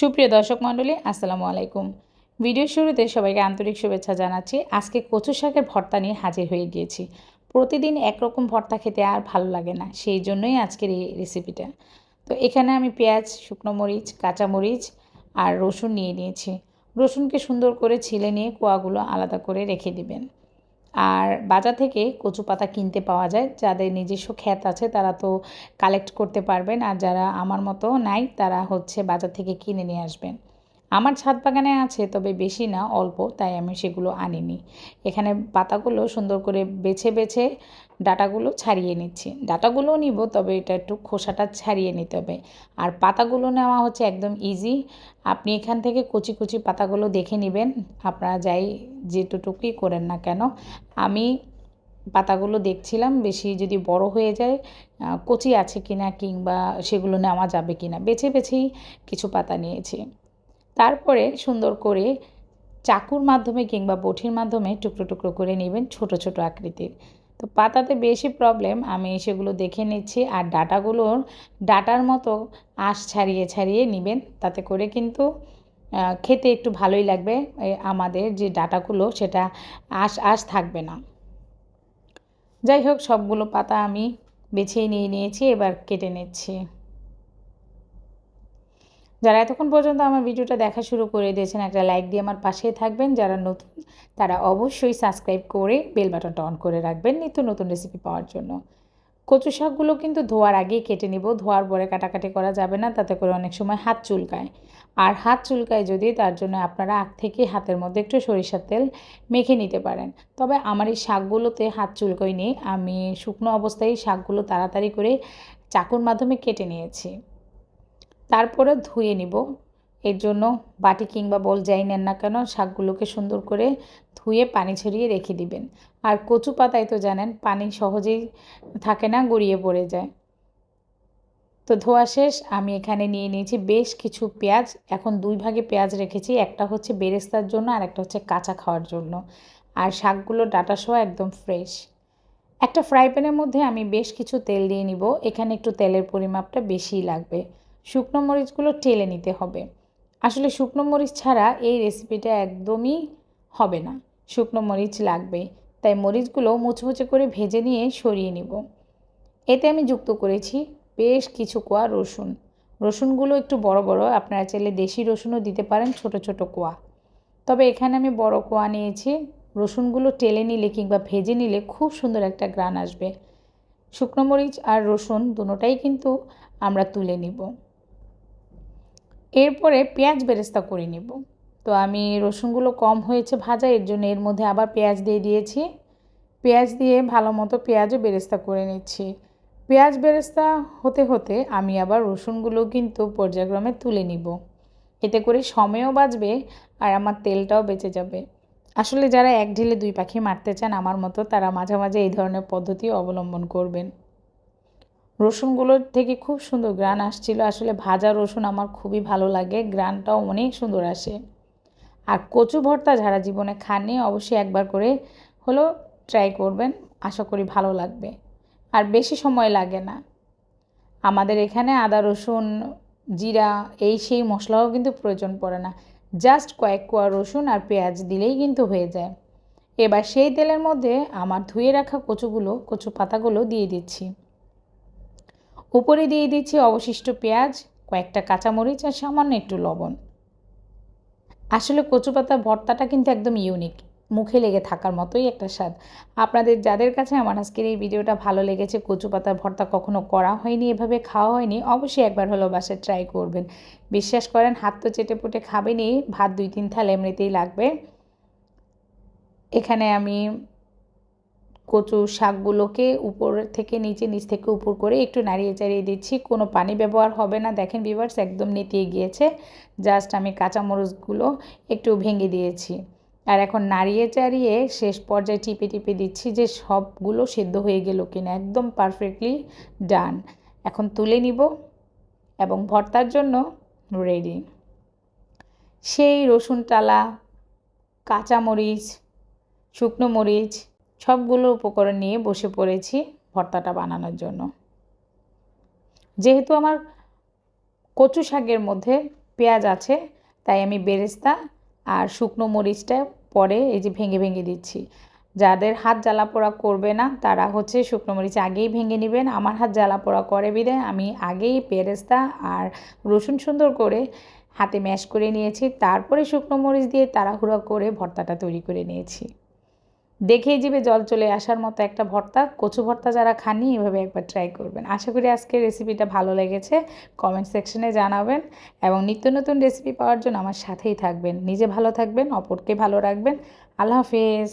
সুপ্রিয় দর্শক মণ্ডলী, আসসালামু আলাইকুম। ভিডিও শুরুতে সবাইকে আন্তরিক শুভেচ্ছা জানাচ্ছি। আজকে কচু শাকের ভর্তা নিয়ে হাজির হয়ে গিয়েছি। প্রতিদিন একরকম ভর্তা খেতে আর ভালো লাগে না, সেই জন্যই আজকের এই রেসিপিটা তো এখানে আমি পেঁয়াজ, শুকনো মরিচ কাঁচামরিচ আর রসুন নিয়ে নিয়েছি। রসুনকে সুন্দর করে ছিলে নিয়ে কোয়াগুলো আলাদা করে রেখে দিবেন। আর বাজার থেকে কচু পাতা কিনতে পাওয়া যায়। যাদের নিজস্ব ক্ষেত আছে, তারা তো কালেক্ট করতে পারবেন। আর যারা আমার মতো নাই, তারা হচ্ছে বাজার থেকে কিনে নিয়ে আসবেন। আমার ছাদ বাগানে আছে, তবে বেশি না, অল্প, তাই আমি সেগুলো আনিনি। এখানে পাতাগুলো সুন্দর করে বেছে বেছে ডাটাগুলো ছাড়িয়ে নিচ্ছি। ডাটাগুলোও নিব, তবে এটা একটু খোসাটা ছাড়িয়ে নিতে হবে। আর পাতাগুলো নেওয়া হচ্ছে একদম ইজি আপনি এখান থেকে কচি কচি পাতাগুলো দেখে নেবেন। আপনারা যাই যেটুকুই করেন না কেন। আমি পাতাগুলো দেখছিলাম, বেশি যদি বড় হয়ে যায় কচি আছে কিনা কিংবা সেগুলো নেওয়া যাবে কিনা, বেছে বেছেই কিছু পাতা নিয়েছি। তারপরে সুন্দর করে চাকুর মাধ্যমে কিংবা বটির মাধ্যমে টুকরো টুকরো করে নেবেন ছোট ছোট আকৃতির। তো পাতাতে বেশি প্রবলেম আমি সেগুলো দেখে নিচ্ছি আর ডাটাগুলোর ডাটার মতো আঁশ ছাড়িয়ে ছাড়িয়ে নেবেন। তাতে করে কিন্তু খেতে একটু ভালোই লাগবে। আমাদের যে ডাটাগুলো সেটা আঁশ আঁশ থাকবে না। যাই হোক, সবগুলো পাতা আমি বেছেই নিয়ে নিয়েছি, এবার কেটে নিচ্ছি। যারা এতক্ষণ পর্যন্ত আমার ভিডিওটা দেখা শুরু করে দিয়েছেন, একটা লাইক দিয়ে আমার পাশেই থাকবেন। যারা নতুন, তারা অবশ্যই সাবস্ক্রাইব করে বেল বাটনটা অন করে রাখবেন নিত্য নতুন রেসিপি পাওয়ার জন্য। কচু শাকগুলো কিন্তু ধোয়ার আগেই কেটে নিব। ধোয়ার পরে কাটাকাটি করা যাবে না, তাতে করে অনেক সময় হাত চুলকায়। আর হাত চুলকায় যদি, তার জন্য আপনারা আগ থেকে হাতের মধ্যে একটু সরিষার তেল মেখে নিতে পারেন। তবে আমার এই শাকগুলোতে হাত চুলকোয় নেই আমি শুকনো অবস্থায় শাকগুলো তাড়াতাড়ি করে চাকুর মাধ্যমে কেটে নিয়েছি। তারপরে ধুয়ে নিব। এর জন্য বাটি কিংবা বল যাই নেন না কেন, শাকগুলোকে সুন্দর করে ধুয়ে পানি ছড়িয়ে রেখে দিবেন। আর কচু পাতায় তো জানেন, পানি সহজেই থাকে না, গড়িয়ে পড়ে যায়। তো ধোয়া শেষ, আমি এখানে নিয়ে নিয়েছি বেশ কিছু পেঁয়াজ। এখন দুই ভাগে পেঁয়াজ রেখেছি, একটা হচ্ছে বেরেস্তার জন্য আর একটা হচ্ছে কাঁচা খাওয়ার জন্য। আর শাকগুলো ডাটা সহ একদম ফ্রেশ। একটা ফ্রাই প্যানের মধ্যে আমি বেশ কিছু তেল দিয়ে নিব। এখানে একটু তেলের পরিমাপটা বেশিই লাগবে। শুকনো মরিচগুলো টেলে নিতে হবে। আসলে শুকনো মরিচ ছাড়া এই রেসিপিটা একদমই হবে না। শুকনো মরিচ লাগবে। তাই মরিচগুলো মুচমুচে করে ভেজে নিয়ে সরিয়ে নিব। এতে আমি যুক্ত করেছি বেশ কিছু কোয়া রসুন। রসুনগুলো একটু বড় বড়, আপনারা চাইলে দেশি রসুনও দিতে পারেন ছোট ছোট কোয়া। তবে এখানে আমি বড় কোয়া নিয়েছি। রসুনগুলো টেলে নিলে কিংবা ভেজে নিলে খুব সুন্দর একটা গ্রান আসবে। শুকনো মরিচ আর রসুন দুটোটাই কিন্তু আমরা তুলে নিব। এরপরে পেঁয়াজ বেরেস্তা করে নেব। তো আমি রসুনগুলো কম হয়েছে ভাজা, এর জন্য এর মধ্যে আবার পেঁয়াজ দিয়ে দিয়েছি। পেঁয়াজ দিয়ে ভালো মতো পেঁয়াজও বেরেস্তা করে নিচ্ছি। পেঁয়াজ বেরেস্তা হতে হতে আমি আবার রসুনগুলো কিন্তু পর্যায়ক্রমে তুলে নিব। এতে করে সময়ও বাঁচবে আর আমার তেলটাও বেঁচে যাবে। আসলে যারা এক ঢিলে দুই পাখি মারতে চান, আমার মতো তারা মাঝে মাঝে এই ধরনের পদ্ধতি অবলম্বন করবেন। রসুনগুলোর থেকে খুব সুন্দর গ্রান আসছিল। আসলে ভাজা রসুন আমার খুবই ভালো লাগে, গ্রানটাও অনেক সুন্দর আসে। আর কচু ভর্তা যারা জীবনে খাননি, অবশ্যই একবার করে হলো ট্রাই করবেন, আশা করি ভালো লাগবে। আর বেশি সময় লাগে না। আমাদের এখানে আদা রসুন, জিরা, এই সেই মশলাও কিন্তু প্রয়োজন পড়ে না। জাস্ট কয়েক কোয়া রসুন আর পেঁয়াজ দিলেই কিন্তু হয়ে যায়। এবার সেই তেলের মধ্যে আমার ধুয়ে রাখা কচুগুলো, কচু পাতাগুলো দিয়ে দিচ্ছি। উপরে দিয়ে দিচ্ছি অবশিষ্ট পেঁয়াজ, কয়েকটা কাঁচামরিচ আর সামান্য একটু লবণ। আসলে কচু পাতার ভর্তাটা কিন্তু একদম ইউনিক মুখে লেগে থাকার মতোই একটা স্বাদ। আপনাদের যাদের কাছে আমার আজকের এই ভিডিওটা ভালো লেগেছে কচু পাতার ভর্তা কখনো করা হয়নি, এভাবে খাওয়া হয়নি, অবশ্যই একবার হলো বাসায় ট্রাই করবেন। বিশ্বাস করেন, হাত তো চেটে পুটে খাবেনই, ভাত দুই তিন থাল এমনিতেই লাগবে। এখানে আমি কচু শাকগুলোকে উপর থেকে নিচে, নিচ থেকে উপর করে একটু নাড়িয়ে চাড়িয়ে দিচ্ছি। কোনো পানি ব্যবহার হবে না। দেখেন বিভার্স একদম নেতিয়ে গিয়েছে। জাস্ট আমি কাঁচামরিচগুলো একটু ভেঙে দিয়েছি। আর এখন নাড়িয়ে চাড়িয়ে শেষ পর্যায়ে টিপে টিপে দিচ্ছি যে সবগুলো সেদ্ধ হয়ে গেল কিনা। একদম পারফেক্টলি ডান এখন তুলে নিব এবং ভর্তার জন্য রেডি সেই রসুন টালা, কাঁচামরিচ, শুকনো মরিচ সবগুলো উপকরণ নিয়ে বসে পড়েছি ভর্তাটা বানানোর জন্য। যেহেতু আমার কচু শাকের মধ্যে পেঁয়াজ আছে, তাই আমি বেরেস্তা আর শুকনো মরিচটা পরে এই যে ভেঙে ভেঙে দিচ্ছি। যাদের হাত জ্বালা পোড়া করবে না, তারা হচ্ছে শুকনো মরিচ আগেই ভেঙে নেবেন। আমার হাত জ্বালা পোড়া করে বিদে আমি আগেই বেরেস্তা আর রসুন সুন্দর করে হাতে ম্যাশ করে নিয়েছি। তারপরে শুকনো মরিচ দিয়ে তাড়াহুড়া করে ভর্তাটা তৈরি করে নিয়েছি। দেখেই জিভে জল চলে আসার মতো একটা ভর্তা। কচু ভর্তা যারা খাননি, এভাবে একবার ট্রাই করবেন। আশা করি আজকের রেসিপিটা ভালো লেগেছে। কমেন্ট সেকশনে জানাবেন এবং নিত্য নতুন রেসিপি পাওয়ার জন্য আমার সাথেই থাকবেন। নিজে ভালো থাকবেন, অপরকে ভালো রাখবেন। আল্লাহ হাফেজ।